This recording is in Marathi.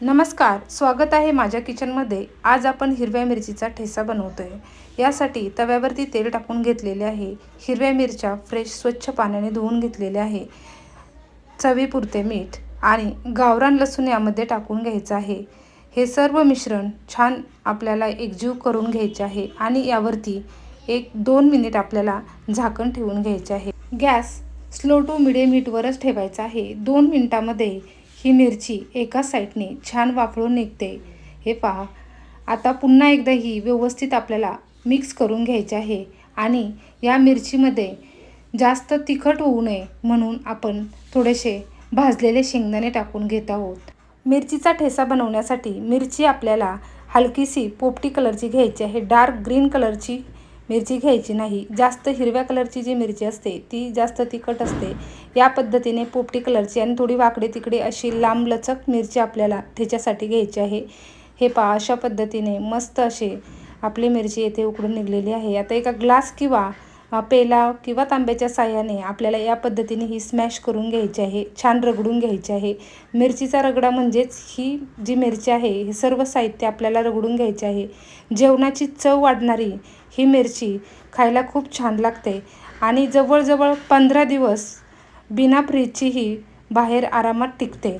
नमस्कार स्वागत आहे माझ्या किचनमध्ये. आज आपण हिरव्या मिरचीचा ठेसा बनवतो आहे यासाठी तव्यावरती तेल टाकून घेतलेले आहे. हिरव्या मिरच्या फ्रेश स्वच्छ पाण्याने धुवून घेतलेल्या आहे. चवीपुरते मीठ आणि गावरान लसूण यामध्ये टाकून घ्यायचं आहे. हे सर्व मिश्रण छान आपल्याला एकजीव करून घ्यायचे आहे आणि यावरती एक दोन मिनिट आपल्याला झाकण ठेवून घ्यायचे आहे. गॅस स्लो टू मिडियम हीटवरच ठेवायचा आहे. दोन मिनटामध्ये ही मिरची एका साईडने छान वाफळून निघते. हे पहा आता पुन्हा एकदा ही व्यवस्थित आपल्याला मिक्स करून घ्यायची आहे आणि या मिरचीमध्ये जास्त तिखट होऊ नये म्हणून आपण थोडेसे भाजलेले शेंगदाणे टाकून घेत आहोत. मिरचीचा ठेसा बनवण्यासाठी मिरची आपल्याला हलकीशी पोपटी कलरची घ्यायची आहे डार्क ग्रीन कलरची मिरची घ्यायची नाही. जास्त हिरव्या कलरची जी मिरची असते ती जास्त तिखट असते. या पद्धतीने पोपटी कलरची आणि थोडी वाकडे तिकडे अशी लांब लचक मिरची आपल्याला त्याच्यासाठी घ्यायची आहे. हे पहा अशा पद्धतीने मस्त असे आपली मिरची येथे उकडून निघलेली आहे. आता एका ग्लास किंवा पेला किंवा तांब्याच्या साह्याने आपल्याला या पद्धतीने ही स्मॅश करून घ्यायची आहे छान रगडून घ्यायची आहे. मिरचीचा रगडा म्हणजेच ही जी मिरची आहे हे सर्व साहित्य आपल्याला रगडून घ्यायचे आहे. जेवणाची चव वाढणारी ही मिरची खायला खूप छान लागते आणि जवळजवळ पंधरा दिवस बिना फ्रीजची ही बाहेर आरामात टिकते.